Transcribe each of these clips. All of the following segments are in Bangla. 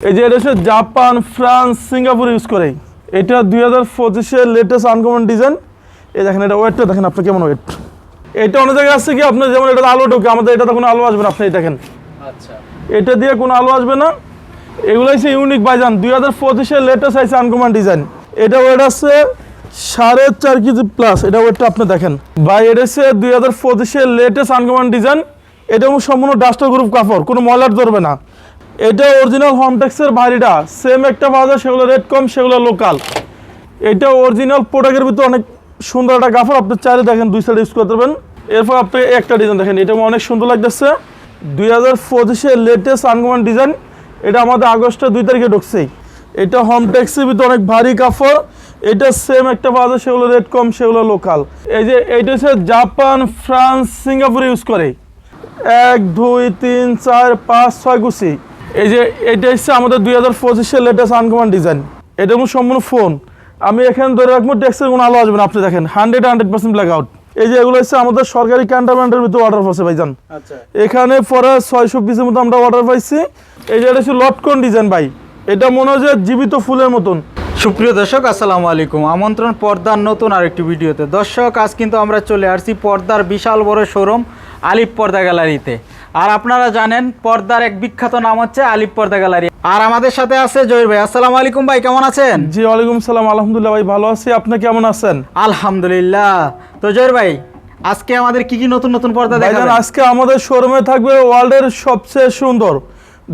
এই যে এটা হচ্ছে জাপান ফ্রান্স সিঙ্গাপুর ইউজ করে এটা দুই হাজার পঁচিশের লেটেস্ট আনকমন ডিজাইন এই দেখেন এটা ওয়েটটা দেখেন আপনার কেমন ওয়েট এটা অনেক জায়গায় আসছে কি আপনার যেমন এটা আলো ঢোকে আমাদের এটাতে কোনো আলো আসবে না আপনি এই দেখেন। আচ্ছা। এটা দিয়ে কোনো আলো আসবে না। এগুলো হচ্ছে ইউনিক বাইজান দুই হাজার পঁচিশের লেটেস্ট আছে আনকমন ডিজাইন এটা ওয়েট আছে সাড়ে চার কেজি প্লাস এটা ওয়েটটা আপনি দেখেন। ভাই এটা হচ্ছে দুই হাজার পঁচিশের লেটেস্ট আনকমন ডিজাইন এটা সম্পূর্ণ ডাস্টার গ্রুপ কাপড় কোনো ময়লার ধরবে না। এটা অরিজিনাল হোমটেক্সের বাড়িটা। সেম একটা বাজার, সেগুলো রেট কম, সেগুলো লোকাল এটা অরিজিনাল প্রোডাক্টের ভিতরে অনেক সুন্দর একটা কাপড় আপনি চাইলে দেখেন দুই সাইড ইউজ করতে পারবেন। এরপর আপনি একটা ডিজাইন দেখেন, এটা অনেক সুন্দর লাগতেছে। দুই হাজার পঁচিশের লেটেস্ট আনকমন ডিজাইন এটা আমাদের আগস্টের দুই তারিখে ঢুকছেই এটা হোম ট্যাক্সির ভিতরে অনেক ভারী কাপড় এটা সেম একটা পাওয়া যায় সেগুলো রেট কম, সেগুলো লোকাল এই যে, এইটা হচ্ছে জাপান, ফ্রান্স, সিঙ্গাপুর ইউজ করে। এক, দুই, তিন, চার, পাঁচ, ছয়, গুছি। এই যে এটা হচ্ছে আমাদের দুই হাজার পঁচিশের লেটেস্ট আনকমন ডিজাইন এটা কোনো সম্পূর্ণ ফোন আমি এখানে ধরে রাখব ট্যাক্সের কোনো আলো আসবে না আপনি দেখেন hundred hundred percent black out এই যে এগুলো হচ্ছে আমাদের সরকারি ক্যান্টনমেন্টের ভিতরে অর্ডার পড়ছে ভাইজান। আচ্ছা। এখানে পরে ছয়শো পিসের মতো আমরা অর্ডার পাইছি। এই যে এটা হচ্ছে লটকন ডিজাইন ভাই। এটা মনে হয় যে জীবিত ফুলের মতন। সুপ্রিয় দর্শক আসসালামু আলাইকুম। আমন্ত্রণ পর্দার নতুন আরেকটি ভিডিওতে। দর্শক আজ কিন্তু আমরা চলে আসছি পর্দার বিশাল বড় শোরুম আলিপ পর্দা গ্যালারিতে আর আপনারা জানেন পর্দার এক বিখ্যাত নাম হচ্ছে আলিপ পর্দা গ্যালারি। আর আমাদের সাথে আছে জহির ভাই। আসসালামু আলাইকুম ভাই কেমন আছেন? জি ওয়ালাইকুম সালাম। আলহামদুলিল্লাহ ভাই ভালো আছি। আপনি কেমন আছেন? আলহামদুলিল্লাহ। তো জহির ভাই আজকে আমাদের কি কি নতুন নতুন পর্দা দেখাবেন? আজকে আমাদের শোরুমে থাকবে ওয়ার্ল্ডের সবচেয়ে সুন্দর।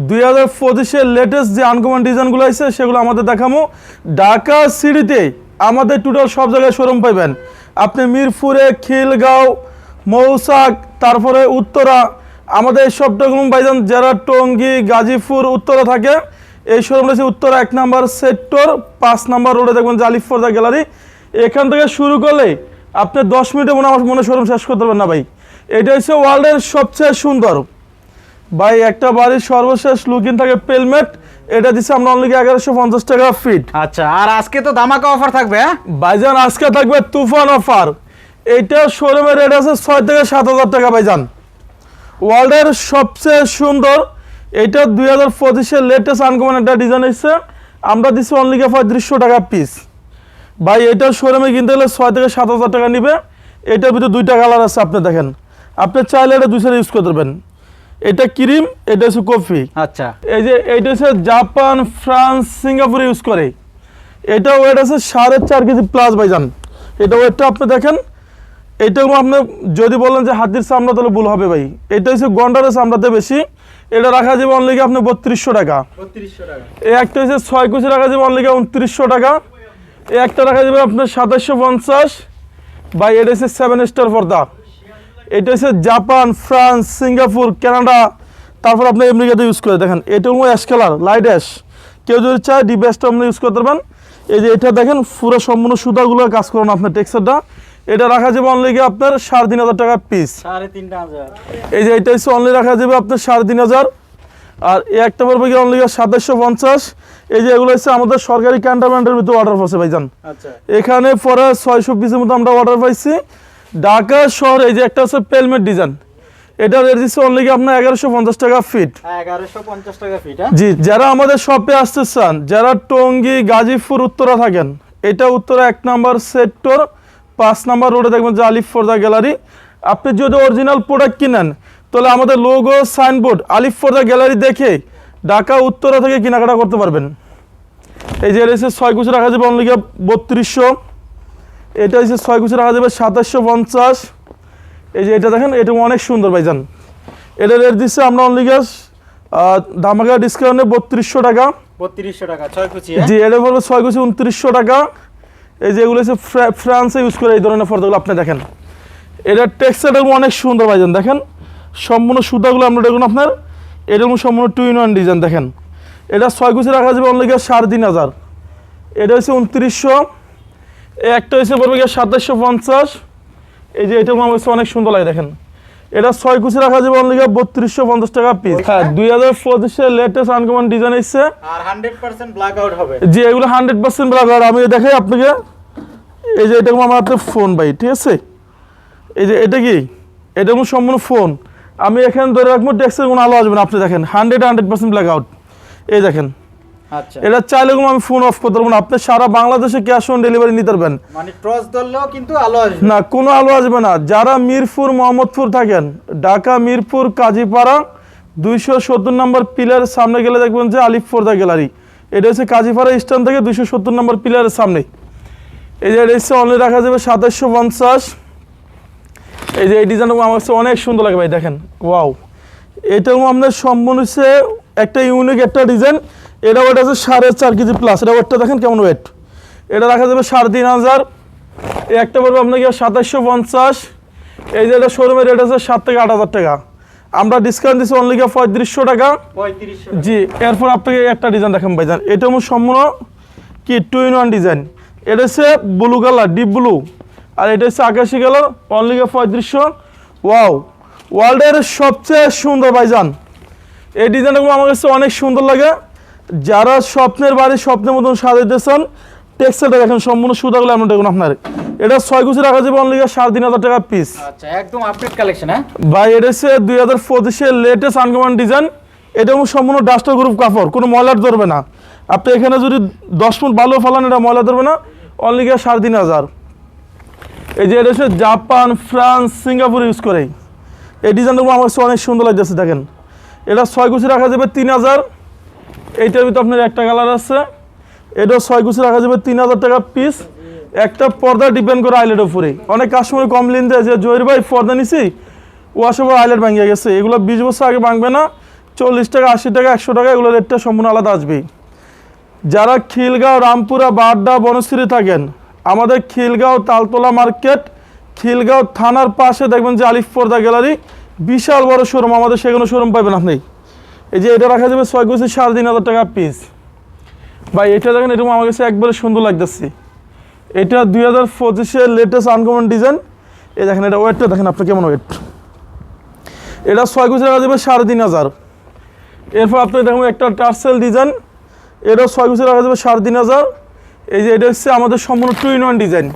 দুই হাজার পঁচিশের লেটেস্ট যে আনকমন ডিজাইনগুলো আছে সেগুলো আমাদের দেখাবো ঢাকা সিটিতে আমাদের টোটাল সব জায়গায় শোরুম পাইবেন। আপনি মিরপুরে খিলগাঁও মৌসাক তারপরে উত্তরা আমাদের এই সবটাগুলো ভাইজান যারা টঙ্গী গাজীপুর উত্তরা থাকে এই শোরুমটা হচ্ছে উত্তরা এক নাম্বার সেক্টর পাঁচ নাম্বার রোডে দেখবেন জালিফ ফর্দা গ্যালারি এখান থেকে শুরু করলে আপনি দশ মিনিটে মনে আমার মনে শোরুম শেষ করতে পারবেন না ভাই। এটা হচ্ছে ওয়ার্ল্ডের সবচেয়ে সুন্দর। ভাই একটা বাড়ির সর্বশেষ লুকিং থাকে পেলমেট এটা দিচ্ছে আমরা অনলি এগারোশো পঞ্চাশ টাকা ফিট আচ্ছা আর আজকে তো ধামাকা অফার থাকবে হ্যাঁ? ভাইজান আজকে থাকবে তুফান অফার এইটা শোরুমের রেট আছে ছয় থেকে সাত হাজার টাকা ভাইজান। ওয়ার্ল্ডের সবচেয়ে সুন্দর এটা দুই হাজার পঁচিশের লেটেস্ট আনকমন একটা ডিজাইন এসছে আমরা দিচ্ছি অনলি পঁয়ত্রিশশো টাকা পিস ভাই এটা শোরুমে কিনতে গেলে ছয় থেকে সাত হাজার টাকা নিবে। এটার ভিতরে দুইটা কালার আছে আপনি দেখেন। আপনি চাইলে এটা দুই সাইড ইউজ করতে পারবেন। এটা ক্রিম এটা হচ্ছে কফি। আচ্ছা। এই যে এইটা হচ্ছে জাপান ফ্রান্স সিঙ্গাপুর ইউজ করে। এটা ওয়েট আছে সাড়ে চার কেজি প্লাস ভাইজান। এটা ওয়েটটা আপনি দেখেন এটা আপনি যদি বলেন যে হাতির চামড়া তাহলে ভুল হবে ভাই। এটা হচ্ছে গন্ডারের চামড়াতে বেশি। এটা রাখা যাবে অনলি আপনি বত্রিশশো টাকা। এই একটা হচ্ছে ছয় কুচি রাখা যাবে অনলি উনত্রিশশো টাকা। এই একটা রাখা যাবে আপনার সাতাশশো পঞ্চাশ। বা এটা হচ্ছে সেভেন স্টার পর্দা। এটা হচ্ছে জাপান ফ্রান্স সিঙ্গাপুর কানাডা। তারপর আপনি আমেরিকাতে ইউজ করে দেখেন। এটা হলো অ্যাশ কালার লাইট অ্যাশ কেউ যদি চায় ডি বেস্টটা আপনি ইউজ করতে পারবেন। এই যে এটা দেখেন পুরো সম্পূর্ণ সুতাগুলো কাজ করুন আপনার টেক্সচারটা এটা রাখা যাবে অনলি আপনার সাড়ে তিন হাজার টাকা পিস এই যে এটা হচ্ছে অনলি রাখা যাবে আপনার সাড়ে তিন হাজার। আর এই একটা পড়বে কি অনলি সাতাশশো পঞ্চাশ। এই যে এগুলো হচ্ছে আমাদের সরকারি ক্যান্টনমেন্টের ভিতরে অর্ডার পড়ছে ভাইজান। আচ্ছা। এখানে পরে ছয়শো পিসের মতো আমরা অর্ডার পাইছি। ঢাকা শহর এই যে একটা হচ্ছে পেলমেট ডিজাইন এটা রেট দিচ্ছে অনলি আপনার এগারোশো পঞ্চাশ টাকা ফিট ফিট হ্যাঁ? জি যারা আমাদের শপে আসতে চান যারা টঙ্গী গাজীপুর উত্তরা থাকেন এটা উত্তরা এক নাম্বার সেক্টর পাঁচ নাম্বার রোডে দেখবেন যে আলিফ ফোর্দা গ্যালারি আপনি যদি অরিজিনাল প্রোডাক্ট কিনেন তাহলে আমাদের লোগো সাইনবোর্ড আলিফ ফোর্দা গ্যালারি দেখে ঢাকা উত্তরা থেকে কেনাকাটা করতে পারবেন। এই যে হচ্ছে ছয় কুচি রাখা যাবে অনলি বত্রিশশো। এটা হচ্ছে ছয় কুচি রাখা যাবে সাতাশশো পঞ্চাশ। এই যে এটা দেখেন এটা অনেক সুন্দর ভাইজান। এটা রেট দিচ্ছে আমরা অনলি গ্যাস ধামাকা ডিসকাউন্টে বত্রিশশো টাকা। বত্রিশশো টাকা ছয় কুচি জি এটা পড়বে ছয় কুচি উনত্রিশশো টাকা। এই যে এগুলো হচ্ছে ফ্রা- ফ্রান্সে ইউজ করে এই ধরনের ফর্দাগুলো আপনি দেখেন। এটার টেক্সচারটা অনেক সুন্দর ভাইজান, দেখেন। সম্পূর্ণ সুতাগুলো আমরা দেখুন আপনার এরকম সম্পূর্ণ টু ইন ওয়ান ডিজাইন দেখেন। এটা ছয় কুচি রাখা যাবে অনলি গিয়ে সাড়ে তিন হাজার। এটা হচ্ছে উনত্রিশশো। একটা হচ্ছে পড়বে গিয়ে সাতাশশো পঞ্চাশ। এই যে এটা আমার অনেক সুন্দর লাগে, দেখেন। এটা ছয় কুচি রাখা যাবে অনলি বত্রিশশো পঞ্চাশ টাকা পিস হ্যাঁ। দুই হাজার পঁচিশের লেটেস্ট আনকমন ডিজাইন এসছে। আর হান্ড্রেড পার্সেন্ট ব্ল্যাক আউট যে এগুলো হান্ড্রেড পার্সেন্ট ব্রাগার আমি দেখাই আপনাকে। এই যে এটা আমার হাতে ফোন ভাই ঠিক আছে? এই যে এটা কি? এটা কোনো সম্পূর্ণ ফোন আমি এখানে ধরে রাখব ডেস্কের কোনো আলো আসবে না। আপনি দেখেন hundred hundred percent black out এই দেখেন। এটা চাইলে কোনো আমি ফোন অফ করতে পারব না। আপনি সারা বাংলাদেশে ক্যাশ অন ডেলিভারি নিতে পারবেন। মানে টর্চ ধরলেও কিন্তু আলো আসবে। না কোনো আলো আসবে না। যারা মিরপুর মোহাম্মদপুর থাকেন ঢাকা মিরপুর কাজীপাড়া দুইশো সত্তর নম্বর পিলারের সামনে গেলে দেখবেন যে আলিফ ফোর্দা গ্যালারি। এটা হচ্ছে কাজীপাড়া স্ট্যান্ড থেকে দুইশো সত্তর নম্বর পিলারের সামনে। এই যে এটা হচ্ছে অনলি রাখা যাবে সাতাশশো পঞ্চাশ। এই যে এই ডিজাইনটা আমার কাছে অনেক সুন্দর লাগে ভাই দেখেন। ওয়াও এটাও আপনার সম্পূর্ণ হচ্ছে একটা ইউনিক একটা ডিজাইন এটা ওটা আছে সাড়ে চার কেজি প্লাস এটা ওয়েটটা দেখেন কেমন ওয়েট এটা রাখা যাবে সাড়ে তিন হাজার। এই একটা পড়বে আপনাকে সাতাশশো পঞ্চাশ। এই যে এটা শোরুমের রেট আছে সাত থেকে আট হাজার টাকা। আমরা ডিসকাউন্ট দিচ্ছি অনলি পঁয়ত্রিশশো টাকা। জি এরপর আপনাকে একটা ডিজাইন দেখেন ভাইজান এটা আমার সম্পূর্ণ কি টু ইন ওয়ান ডিজাইন এটা হচ্ছে ব্লু কালার ডিপ ব্লু আর এটা হচ্ছে আকাশি কালার অনলি পঁয়ত্রিশশো। ওয়াও ওয়ার্ল্ডের সবচেয়ে সুন্দর ভাইজান এই ডিজাইনগুলো আমার কাছে অনেক সুন্দর লাগে। যারা স্বপ্নের বাড়ি স্বপ্নের মতন সাজাইতে চান টেক্সটাইলটা দেখেন সম্পূর্ণ সুতাগুলো আমরা দেখুন আপনার। এটা ছয় কুচি রাখা যাবে অনলি সাড়ে তিন হাজার টাকা পিস আচ্ছা একদম আপডেট কালেকশন হ্যাঁ? ভাই এটা হচ্ছে দুই হাজার পঁচিশের লেটেস্ট আনকমন ডিজাইন এটা সম্পূর্ণ ডাস্টার গ্রুপ কাপড় কোনো ময়লার ধরবে না। আপনি এখানে যদি দশ ফুট ভালো ফেলান এটা ময়লা ধরবে না অনলি গিয়ে সাড়ে তিন হাজার। এই যে এটা হচ্ছে জাপান ফ্রান্স সিঙ্গাপুর ইউজ করে এই ডিজাইনগুলো আমার কাছে অনেক সুন্দর লাগছে দেখেন। এটা ছয় কুচি রাখা যাবে তিন হাজার। এইটার ভিতরে আপনার একটা কালার আছে। এটা ছয় কুচি রাখা যাবে, তিন হাজার টাকা পিস একটা পর্দা ডিপেন্ড করে আইলের উপরে অনেক কাস্টমার কমপ্লেন দেয় যে জহির ভাই, পর্দা নিছি। ওয়াশাবো আইলেট ভাঙিয়ে গেছে। এগুলো বিশ বছর আগে ভাঙবে না। চল্লিশ টাকা, আশি টাকা, একশো টাকা, এগুলো রেটটা সম্পূর্ণ আলাদা আসবে যারা খিলগাঁও, রামপুরা, বাড্ডা, বনশ্রী থাকেন, আমাদের খিলগাঁও তালতলা মার্কেট খিলগাঁও থানার পাশে দেখবেন যে আলিফ পর্দা গ্যালারি বিশাল বড় শোরুম আমাদের সেখানে শোরুম পাবেন আপনি। এই যে এটা রাখা যাবে ছয় কুচি সাড়ে তিন হাজার টাকা পিস ভাই, এটা দেখেন এরকম আমার কাছে একবারে সুন্দর লাগতেছে। এটা দুই হাজার পঁচিশের লেটেস্ট আনকমন ডিজাইন এই দেখেন, এটা ওয়েটটা দেখেন আপনার কেমন ওয়েট। এটা ছয় কুচি রাখা যাবে সাড়ে তিন হাজার। এরপর আপনি দেখুন, একটা টার্সেল ডিজাইন এটাও ছয় কুচি রাখা যাবে সাড়ে তিন হাজার। এই যে এটা হচ্ছে আমাদের সম্পূর্ণ টু ইন ওয়ান ডিজাইন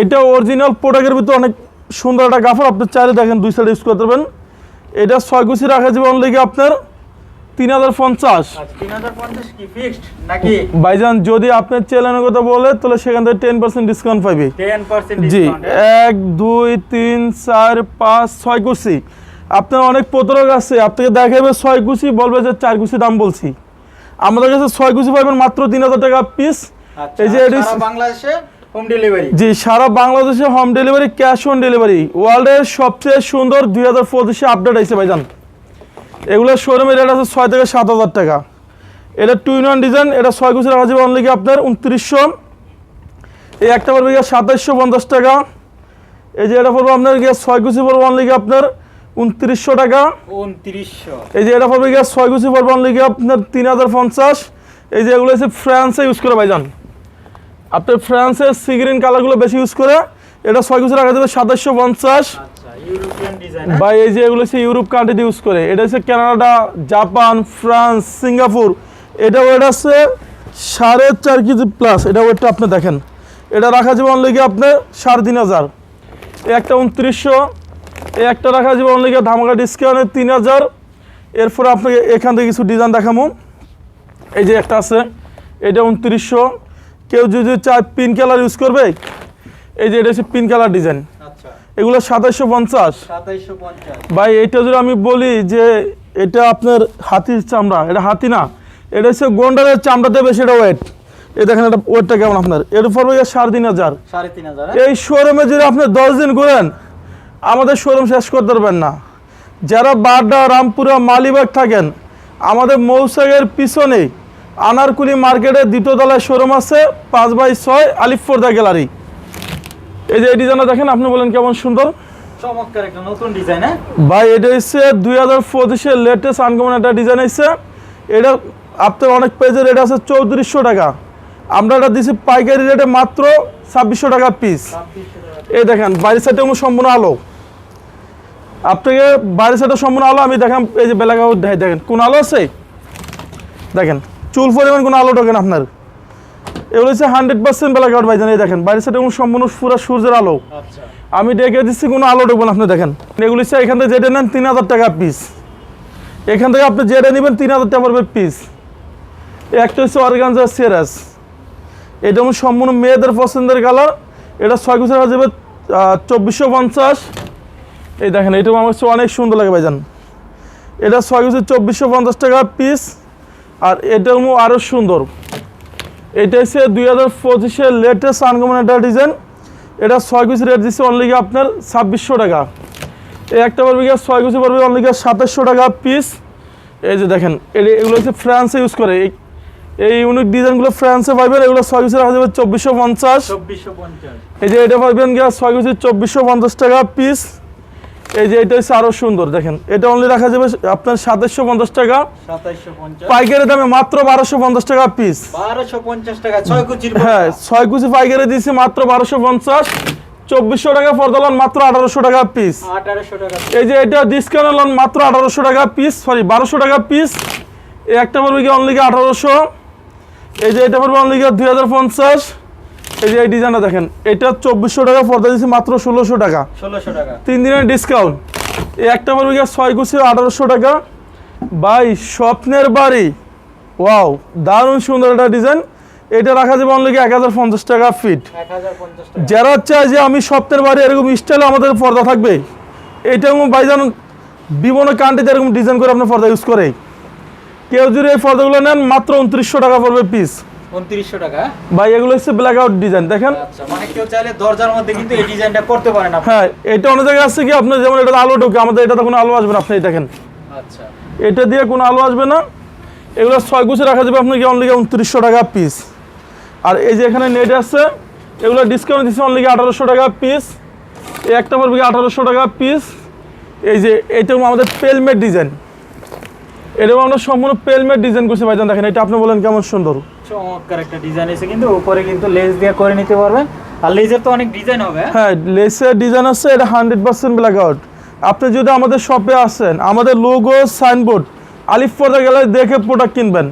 এটা অরিজিনাল প্রোডাক্টের ভিতরে অনেক সুন্দর একটা কাপড় আপনি চাইলে দেখেন দুই সাইড ইউজ করতে পারবেন। এটা ছয় কুচি রাখা যাবে অনলি আপনার? তিন হাজার পঞ্চাশ। আচ্ছা ভাইজান যদি আপনার চ্যানেলের কথা বলে তাহলে সেখান থেকে টেন পার্সেন্ট ডিসকাউন্ট পাবে জি এক দুই তিন চার পাঁচ ছয় কুচি। আপনার অনেক প্রতারক আছে আপনাকে দেখাবে ছয় কুচি বলবে যে চার কুচি দাম বলছি। আমাদের কাছে ছয় কুচি পাবেন মাত্র তিন হাজার টাকা পিস এই যে আচ্ছা, বাংলাদেশে হোম ডেলিভারি জি সারা বাংলাদেশে home delivery cash on delivery ওয়ার্ল্ডের সবচেয়ে সুন্দর দুই হাজার পঁচিশে আপডেট আইছে ভাইজান। এগুলো শোরুমের রেট আছে ছয় থেকে সাত হাজার টাকা। এটা টু ইন ওয়ান ডিজাইন এটা ছয় কুচি রাখা যাবে অনলি আপনার উনত্রিশশো। এই একটা পড়বে গিয়ে সাতাইশশো পঞ্চাশ টাকা। এই যে এটা পড়বে আপনার গিয়ে ছয় কুচি পড়বে অনলি আপনার উনত্রিশশো টাকা। উনত্রিশশো। এই যে এটা পড়বে গিয়ে ছয় কুচি পড়বে অনলি গিয়ে আপনার তিন হাজার পঞ্চাশ। এই যে এগুলো হচ্ছে ফ্রান্সে ইউজ করে ভাইজান। আপনার ফ্রান্সের সিগ্রিন কালারগুলো বেশি ইউজ করে এটা ছয় কুচি রাখা যাবে সাতাশশো পঞ্চাশ। আচ্ছা বা এই যে এগুলো হচ্ছে ইউরোপ কান্ট্রিতে ইউজ করে এটা হচ্ছে কানাডা জাপান ফ্রান্স সিঙ্গাপুর এটা ওয়েট আছে সাড়ে চার কেজি প্লাস এটা ওয়েটটা আপনি দেখেন। এটা রাখা যাবে অনলি আপনার সাড়ে তিন হাজার। এই একটা উনত্রিশশো এই একটা রাখা যাবে অনলি ধামাকা ডিসকাউন্টে তিন হাজার। এরপরে আপনাকে এখান থেকে কিছু ডিজাইন দেখাবো এই যে একটা আছে এটা উনত্রিশশো। কেউ যদি চায় পিন কালার ইউজ করবে? এই যে এটা হচ্ছে পিন কালার ডিজাইন। আচ্ছা। এগুলো সাতাইশশো পঞ্চাশ। ভাই এটা যদি আমি বলি যে এটা আপনার হাতির চামড়া এটা হাতি না এটা হচ্ছে গন্ডারের চামড়া দেবে সেটা ওয়েট এই দেখেন এটা ওয়েটটা কেমন আপনার? এর উপর ভাই সাড়ে তিন হাজার। হাজার এই শোরুমে যদি আপনি দশ দিন করেন আমাদের শোরুম শেষ করতে পারবেন না। যারা বাড্ডা রামপুরা মালিবাগ থাকেন আমাদের মৌসাগের পিছনে আনারকুলি মার্কেটের দ্বিতীয় তলায় শোরুম আছে পাঁচ বাই ছয় আলিফোর্দা গ্যালারি। এই যে এই ডিজাইনটা দেখেন আপনি বলেন কেমন সুন্দর? চমৎকার একটা নতুন ডিজাইন হ্যাঁ? ভাই এটা হচ্ছে দুই হাজার পঁচিশের লেটেস্ট আনকমন একটা ডিজাইন এসছে এটা আপনার অনেক পেজের রেট আছে চৌত্রিশশো টাকা। আমরা এটা দিচ্ছি পাইকারি রেটে মাত্র ছাব্বিশশো টাকা পিস এই দেখেন বাইরের সাইডে সম্পূর্ণ আলো। আপনাকে বাইরের সাইডে সম্পূর্ণ আলো আমি দেখাম এই যে বেলাগাঁও দেখেন কোন আলো আছে? দেখেন। চুল পরিমাণ কোনো আলো ঢোকেন আপনার। এগুলো হচ্ছে হান্ড্রেড পার্সেন্ট বেলাগাঁও ভাইজান এই দেখেন বাইরের সাইডে সম্পূর্ণ পুরো সূর্যের আলো। আচ্ছা। আমি ডেকে দিচ্ছি কোনো আলো না আপনি দেখেন। এগুলি হচ্ছে এখান থেকে যেটা নেন তিন হাজার টাকা পিস এখান থেকে আপনি যেটা নেবেন তিন হাজার টাকা পড়বে পিস একটা হচ্ছে অর্গানজা সেরাস এটা আমার সম্পূর্ণ মেয়েদের পছন্দের কালার এটা ছয় রাখা যাবে চব্বিশশো পঞ্চাশ। এই দেখেন এটা আমার অনেক সুন্দর লাগে ভাইজান। এটা ছয় কুচি চব্বিশশো পঞ্চাশ টাকা পিস আর এটা আরও সুন্দর। এটা হচ্ছে দুই হাজার পঁচিশের লেটেস্ট আনকমন একটা ডিজাইন এটা ছয় কুচি রেট দিচ্ছে অনলি আপনার ছাব্বিশশো টাকা। এই একটা পড়বে গিয়ে ছয় কুচি পড়বে অনলি সাতাশশো টাকা পিস এই যে দেখেন এটি- এগুলো হচ্ছে ফ্রান্সে ইউজ করে। এই এই ইউনিক ডিজাইনগুলো ফ্রান্সে পাইবেন এগুলো ছয় কুচি রাখা যাবে চব্বিশশো পঞ্চাশ। এই যে এটা পাইবেন গিয়ে ছয় কুচি চব্বিশশো পঞ্চাশ টাকা পিস এই যে এটা হচ্ছে আরও সুন্দর দেখেন। এটা অনলি রাখা যাবে আপনার সাতাশশো পঞ্চাশ টাকা। পাইকারি দামে মাত্র বারোশো পঞ্চাশ টাকা পিস বারোশো পঞ্চাশ টাকা ছয় কুচির হ্যাঁ ছয় কুচি পাইকারি দিয়েছি মাত্র বারোশো পঞ্চাশ। চব্বিশশো টাকা পর্দালন মাত্র আঠারোশো টাকা পিস এই যে এটা ডিসকাউন্ট লন মাত্র আঠারোশো টাকা পিস সরি বারোশো টাকা পিস এই একটা পড়বে কি অনলি আঠারোশো? এই যে এটা পড়বে অনলি দুই হাজার পঞ্চাশ। এই যে এই ডিজাইনটা দেখেন এটা চব্বিশশো টাকা পর্দা দিয়েছি মাত্র ষোলোশো টাকা। ষোলোশো টাকা। তিন দিনের ডিসকাউন্ট এই একটা পড়বে গিয়ে ছয় কুচি আঠারোশো টাকা। বাই স্বপ্নের বাড়ি। ওয়াও দারুণ সুন্দর একটা ডিজাইন এটা রাখা যাবে অনলি এক হাজার পঞ্চাশ টাকা ফিট যারা চায় যে আমি স্বপ্নের বাড়ি এরকম স্টাইলে আমাদের পর্দা থাকবে এটা বাইজান বিভিন্ন কান্ট্রিতে এরকম ডিজাইন করে আপনার পর্দা ইউজ করে। কেউ যদি এই পর্দাগুলো নেন মাত্র উনত্রিশশো টাকা পড়বে পিস উনত্রিশশো টাকা। ভাই এগুলো হচ্ছে ব্ল্যাক আউট ডিজাইন দেখেন। আচ্ছা মানে কেউ চাইলে দরজার মধ্যে কিন্তু এই ডিজাইনটা করতে পারেন আপনি। হ্যাঁ এটা অনেক জায়গায় আছে কি আপনার যেমন এটা আলো ঢোকে আমাদের এটাতে কোনো আলো আসবে না আপনি দেখেন। আচ্ছা। এটা দিয়ে কোনো আলো আসবে না। এগুলো ছয় গুছে রাখা যাবে আপনাকে অনলি উনত্রিশশো টাকা পিস আর এই যে এখানে নেট আছে এগুলো ডিসকাউন্ট দিচ্ছে অনলি আঠারোশো টাকা পিস এই একটা পড়বে আঠারোশো টাকা পিস এই যে এটাও আমাদের পেলমেট ডিজাইন আমরা সম্পূর্ণ পেলমেট ডিজাইন করছি ভাইজান দেখেন এটা আপনি বলেন কেমন সুন্দর। চমৎকার একটা ডিজাইন এসে কিন্তু উপরে কিন্তু লেস দিয়ে করে নিতে পারবেন। আর লেজের তো অনেক ডিজাইন হবে। হ্যাঁ? লেসের ডিজাইন আছে এটা হান্ড্রেড পার্সেন্ট ব্ল্যাক আউট আপনি যদি আমাদের শপে আসেন, আমাদের লোগো সাইনবোর্ড আলিফ পর্দা গেলে দেখে প্রোডাক্ট কিনবেন।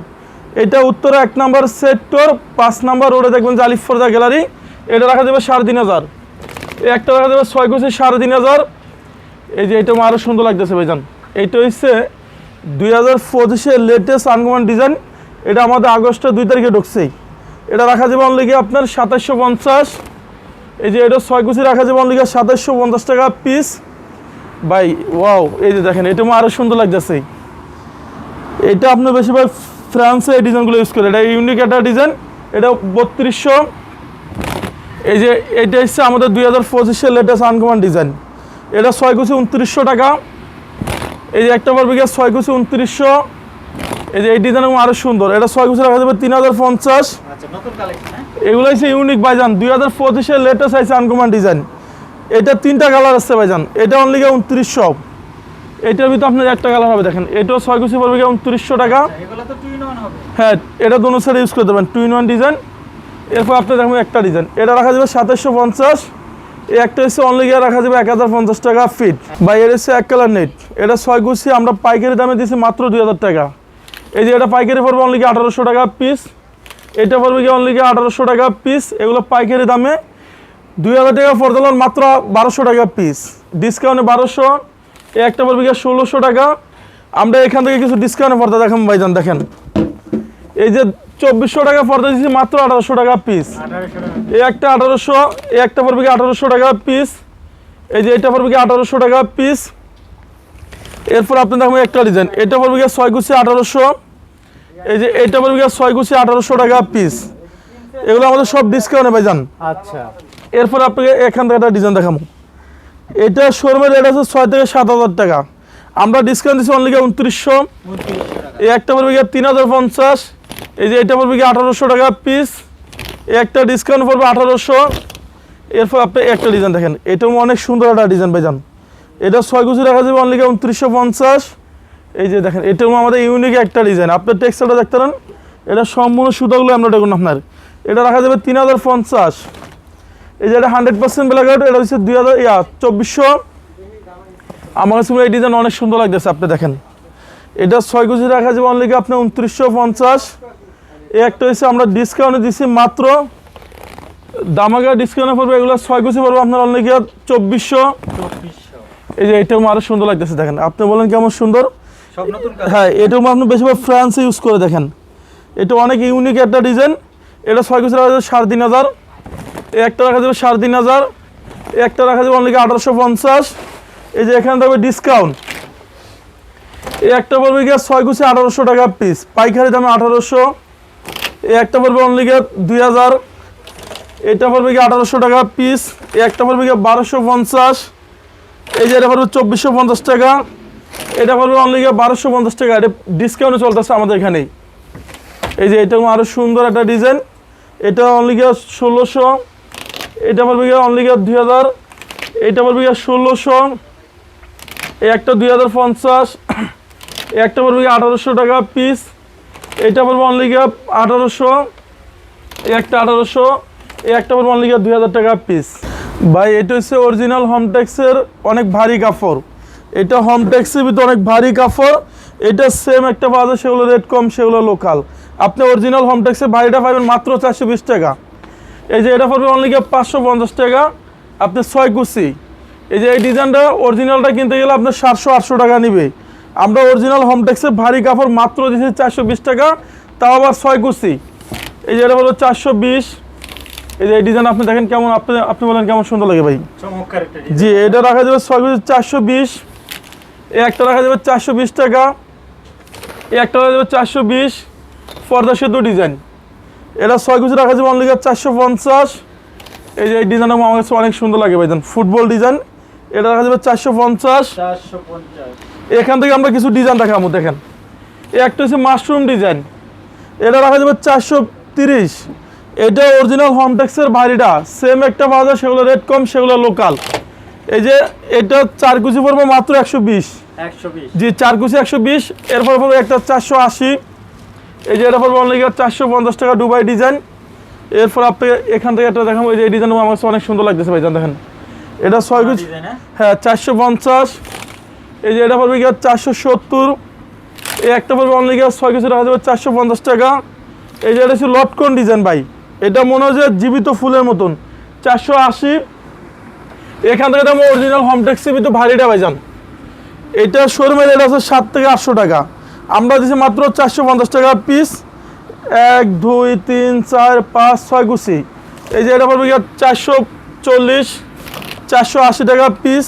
এটা উত্তরে এক নাম্বার সেক্টর পাঁচ নাম্বার রোডে দেখবেন যে আলিফ পর্দা গ্যালারি এটা রাখা যাবে সাড়ে তিন হাজার। একটা রাখা যাবে ছয় কুচি সাড়ে তিন হাজার। এই যে এটা আরও সুন্দর লাগতেছে ভাইজান। এইটা হচ্ছে দুই হাজার পঁচিশের লেটেস্ট আনকমন ডিজাইন এটা আমাদের আগস্টের দুই তারিখে ঢুকছেই এটা রাখা যাবে অনলি গিয়ে আপনার সাতাশশো পঞ্চাশ। এই যে এটা ছয় কুচি রাখা যাবে অনলি সাতাশশো পঞ্চাশ টাকা পিস ভাই ওয়াও এই যে দেখেন, এটা আমার আরও সুন্দর লাগতেছে। এটা আপনার বেশিরভাগ ফ্রান্সে এই ডিজাইনগুলো ইউজ করে। এটা ইউনিক একটা ডিজাইন এটা বত্রিশশো। এই যে এটা হচ্ছে আমাদের দুই হাজার পঁচিশের লেটেস্ট আনকমন ডিজাইন এটা ছয় কুচি উনত্রিশশো টাকা। এই যে একটা পড়বে গিয়ে ছয় কুচি উনত্রিশশো। এই যে এই ডিজাইন আরও সুন্দর। এটা ছয় কুচি রাখা যাবে তিন হাজার পঞ্চাশ। আচ্ছা হ্যাঁ? এগুলো হচ্ছে ইউনিক ভাইজান দুই হাজার পঁচিশের লেটেস্ট আছে আনকমন ডিজাইন। এটা তিনটা কালার আসছে ভাইজান এটা অনলি গিয়ে উনত্রিশশো। এটার ভিতরে আপনার একটা কালার হবে দেখেন। এটাও ছয় কুচি পড়বে গিয়ে উনত্রিশশো টাকা। টুইন হবে। হ্যাঁ এটা দোনো সাইড ইউজ করতে পারেন টু ইন ওয়ান ডিজাইন। এরপর আপনার দেখবেন একটা ডিজাইন এটা রাখা যাবে সাতাশশো পঞ্চাশ। এই একটা হচ্ছে অনলি গিয়ে রাখা যাবে এক হাজার পঞ্চাশ টাকা ফিট বা এর হচ্ছে এক কালার নেট এটা ছয় গুছি আমরা পাইকারি দামে দিয়েছি মাত্র দুই হাজার টাকা। এই যে এটা পাইকারি পড়বে অনলি গিয়ে আঠারোশো টাকা পিস এটা পড়বে কি অনলি গিয়ে আঠারোশো টাকা পিস এগুলো পাইকারি দামে দুই হাজার টাকা পড়তলাম মাত্র বারোশো টাকা পিস ডিসকাউন্টে বারোশো, এই একটা পড়বে গিয়ে ষোলোশো টাকা। আমরা এখান থেকে কিছু ডিসকাউন্টে পড়তে দেখেন ভাইজান, দেখেন। এই যে চব্বিশশো টাকা পর্দা দিচ্ছি মাত্র আঠারোশো টাকা পিস এই একটা আঠারোশো, এই একটা পড়বে কি আঠারোশো টাকা পিস এই যে এটা পড়বে কি আঠারোশো টাকা পিস এরপর আপনি দেখবেন একটা ডিজাইন এটা পড়বে কি ছয় কুচি আঠারোশো। এই যে এটা পড়বে ছয় কুচি আঠারোশো টাকা পিস এগুলো আমাদের সব ডিসকাউন্টে ভাইজান। আচ্ছা। এরপর আপনাকে এখান থেকে একটা ডিজাইন দেখাবো। এটা শোরুমের রেট আছে ছয় থেকে সাত হাজার টাকা। আমরা ডিসকাউন্ট দিচ্ছি অনলি উনত্রিশশো। এই একটা পড়বে গিয়ে তিন হাজার পঞ্চাশ। এই যে এটা পড়বে গিয়ে আঠারোশো টাকা পিস এই একটা ডিসকাউন্ট পড়বে আঠারোশো। এরপর আপনি একটা ডিজাইন দেখেন। এটাও অনেক সুন্দর একটা ডিজাইন ভাইজান। এটা ছয় কুচি রাখা যাবে অনলি উনত্রিশশো পঞ্চাশ। এই যে দেখেন, এটাও আমাদের ইউনিক একটা ডিজাইন আপনার টেক্সটাইলটা দেখতে পারেন, এটা সম্পূর্ণ সুতাগুলো আমরা দেখুন আপনার। এটা রাখা যাবে তিন হাজার পঞ্চাশ। এই যে এটা হান্ড্রেড পার্সেন্ট ব্ল্যাক আউট এটা হচ্ছে দুই হাজার, ইয়া, চব্বিশশো। আমার কাছে এই ডিজাইন অনেক সুন্দর লাগতেছে, আপনি দেখেন। এটা ছয় কেজি রাখা যাবে অনলি আপনার উনত্রিশশো পঞ্চাশ। এই একটা হচ্ছে আমরা ডিসকাউন্টে দিচ্ছি মাত্র। দামাকা ডিসকাউন্টে পড়বে, এগুলো ছয় কেজি পড়বে আপনার অনলি চব্বিশশো। এই যে এটাও আরও সুন্দর লাগতেছে, দেখেন। আপনি বলেন কেমন সুন্দর? হ্যাঁ এটাও আপনি বেশিরভাগ ফ্রান্সে ইউজ করে দেখেন। এটা অনেক ইউনিক একটা ডিজাইন এটা ছয় কুচি রাখা যাবে সাড়ে তিন হাজার। একটা রাখা যাবে সাড়ে তিন হাজার। একটা রাখা যাবে অনলি আঠারোশো পঞ্চাশ। এই যে এখানে থাকবে ডিসকাউন্ট এই একটা পড়বে গিয়ে ছয় কুচি আঠারোশো টাকা পিস পাইকারি দামে আঠারোশো। এই একটা পড়বে অনলি গিয়ে দুই হাজার। এটা পড়বে গিয়ে আঠারোশো টাকা পিস এই একটা পড়বে গিয়ে বারোশো পঞ্চাশ। এই যে এটা পড়বে চব্বিশশো পঞ্চাশ টাকা। এটা পড়বে অনলি বারোশো পঞ্চাশ টাকা। এটা ডিসকাউন্টে চলতেছে আমাদের এখানেই। এই যে এটা আরও সুন্দর একটা ডিজাইন এটা অনলি গিয়ে ষোলোশো। এটা পড়বে গিয়ে অনলি গিয়ে দুই হাজার। এটা পড়বে গিয়ে ষোলোশো। একটা দুই হাজার পঞ্চাশ। একটা পড়বে গিয়ে আঠারোশো টাকা পিস এটা পড়বে অনলি গিয়ে আঠারোশো। একটা আঠারোশো। একটা পড়বে অনলি গিয়ে দুই হাজার টাকা পিস ভাই, এটা হচ্ছে অরিজিনাল হোমটেক্সের অনেক ভারী কাপড়। এটা হোমটেক্সের ভিতরে অনেক ভারী কাপড়। এটা সেম একটা পাওয়া যায় সেগুলো রেট কম সেগুলো লোকাল আপনি অরিজিনাল হোমটেক্সের ভারীটা পাবেন মাত্র চারশো বিশ টাকা। এই যে এটা পড়বে অনলি পাঁচশো পঞ্চাশ টাকা। আপনি ছয় কুচি। এই যে এই ডিজাইনটা অরিজিনালটা কিনতে গেলে আপনার সাতশো আটশো টাকা নিবে। আমরা অরিজিনাল হোমটেক্সের ভারী কাপড় মাত্র দিচ্ছি চারশো বিশ টাকা তাও আবার ছয় কুচি। এই যে এটা বলব চারশো বিশ। এই যে এই ডিজাইন আপনি দেখেন কেমন আপনি আপনি বলেন কেমন সুন্দর লাগে ভাই। জি এটা রাখা যাবে ছয় চারশো বিশ। এই একটা রাখা যাবে চারশো বিশ টাকা। এই একটা রাখা যাবে চারশো বিশ। পর্দা সেতু ডিজাইন। এটা ছয় কুচি রাখা যাবে অনলি চারশো পঞ্চাশ। এই যে এই ডিজাইনটা আমার কাছে অনেক সুন্দর লাগে ভাইজান। Football design. এটা রাখা যাবে চারশো পঞ্চাশ। এখান থেকে আমরা কিছু ডিজাইন দেখাবো দেখেন। এই একটা হচ্ছে মাশরুম ডিজাইন। এটা রাখা যাবে চারশো তিরিশ। এটা অরিজিনাল হোমটেক্সের ভারীটা সেম একটা পাওয়া যায় সেগুলো রেট কম সেগুলো লোকাল এই যে এটা চার কুচি পড়বে মাত্র একশো বিশ। জি চার কুচি একশো বিশ এরপর পড়বে একটা চারশো আশি। এই যে এটা পড়বে অনলি চারশো পঞ্চাশ টাকা দুবাই ডিজাইন এরপর আপনি এখান থেকে একটা দেখাবো এই যে এই ডিজাইনটা আমার কাছে অনেক সুন্দর লাগতেছে ভাইজান দেখেন। এটা ছয় কুচি হ্যাঁ? চারশো পঞ্চাশ। এই যে এটা পড়বে গিয়ে চারশো সত্তর। এই একটা পড়বে অনলি গিয়ে ছয় কিছু রাখা যাবে চারশো পঞ্চাশ টাকা। এই যে এটা হচ্ছে লটকন ডিজাইন ভাই। এটা মনে হয় যে জীবিত ফুলের মতন। চারশো আশি। এখান থেকে দাম অরিজিনাল হোমটেক্সি কিন্তু ভারীটা ভাইজান। এটা শোরুমের রেট আছে সাত থেকে আটশো টাকা। আমরা দিচ্ছি মাত্র চারশো পঞ্চাশ টাকা পিস এক দুই তিন চার পাঁচ ছয় গুছি। এই যে এটা পড়বে চারশো চল্লিশ চারশো আশি টাকা পিস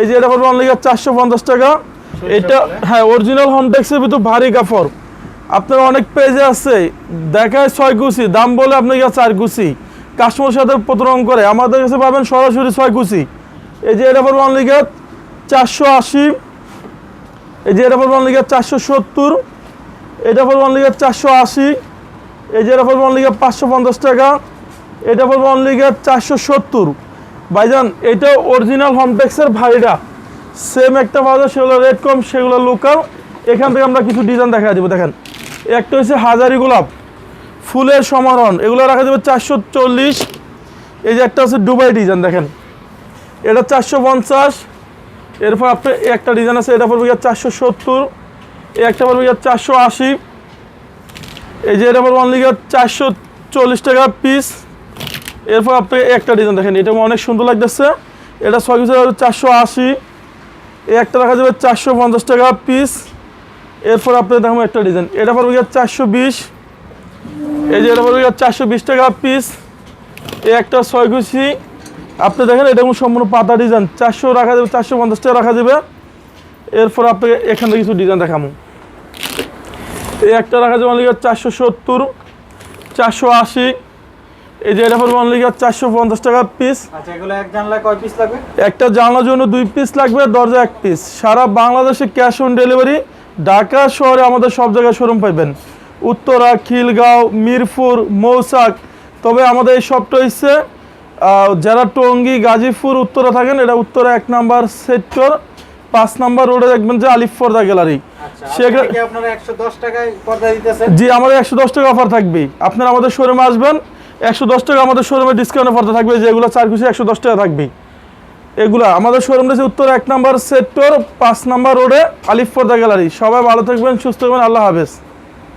এই যে এটা পড়বে অনলি চারশো পঞ্চাশ টাকা। এটা হ্যাঁ অরিজিনাল হোমটেক্সের ভিতর ভারী কাপড়। আপনার অনেক পেজে আছে। দেখায় ছয় গুছি দাম বলে আপনাকে চার গুছি। কাস্টমার সাথে প্রতারণ করে। আমাদের কাছে পাবেন সরাসরি ছয় গুছি। এই যে এটা পড়বে অনলি চারশো আশি। এই যে এটা পড়বে অনলি চারশো সত্তর। এটা পড়বে অনলি চারশো আশি। এই যে এটা পড়বে অনলি পাঁচশো পঞ্চাশ টাকা। এটা পড়বে অনলি চারশো সত্তর। ভাইজান, এটা অরিজিনাল হোমটেক্সের ভাইরা সেম একটা যায় সেগুলো রেট কম, সেগুলো লোকাল এখান থেকে আমরা কিছু ডিজাইন দেখা দেবো, দেখেন। একটা হচ্ছে হাজারি গোলাপ, ফুলের সমারণ এগুলো রাখা যাবে চারশো চল্লিশ। এই যে একটা হচ্ছে দুবাই ডিজাইন দেখেন। এটা চারশো পঞ্চাশ। এরপর আপনার একটা ডিজাইন আছে, এটা পড়বে গিয়ে চারশো সত্তর একটা পড়বে গিয়ে চারশো আশি, এই যে এটা পড়বে অনলি চারশো চল্লিশ টাকা পিস এরপর আপনি একটা ডিজাইন দেখেন, এটা অনেক সুন্দর লাগতেছে। এটা ছয় পিস চারশো আশি একটা রাখা যাবে চারশো পঞ্চাশ টাকা পিস এরপর আপনি দেখুন একটা ডিজাইন এটা পড়বে গিয়ে চারশো বিশ, এই যে এটা পড়বে গিয়ে চারশো বিশ টাকা পিস একটা ছয় কুচি আপনি দেখেন এটা কোনো সম্পূর্ণ পাতা ডিজাইন চারশো রাখা যাবে চারশো পঞ্চাশ টাকা রাখা যাবে। এরপর আপনাকে এখান থেকে কিছু ডিজাইন দেখাবো। এই একটা রাখা যাবে অনলি চারশো সত্তর চারশো আশি। এই যে এটা পড়বে অনলি চারশো পঞ্চাশ টাকা পিস আচ্ছা একটা জানলার জন্য দুই পিস লাগবে দরজা এক পিস সারা বাংলাদেশে ক্যাশ অন ডেলিভারি ঢাকা শহরে আমাদের সব জায়গায় শোরুম পাইবেন। উত্তরা খিলগাঁও মিরপুর মৌসাক। তবে আমাদের এই শপটা হচ্ছে যারা টঙ্গী গাজীপুর উত্তরে থাকেন এটা উত্তরে এক নাম্বার সেক্টর পাঁচ নাম্বার রোডে দেখবেন যে আলিফ ফর্দা গ্যালারি আচ্ছা জি আমাদের একশো দশ টাকা অফার থাকবে আপনারা আমাদের শোরুমে আসবেন একশো দশ টাকা আমাদের শোরুমে ডিসকাউন্ট অফার থাকবে যেগুলো চার খুশি একশো দশ টাকা থাকবে এগুলা আমাদের শোরুম রয়েছে উত্তর এক নাম্বার সেক্টর পাঁচ নাম্বার রোডে আলিফ পর্দা গ্যালারি সবাই ভালো থাকবেন সুস্থ থাকবেন আল্লাহ হাফেজ।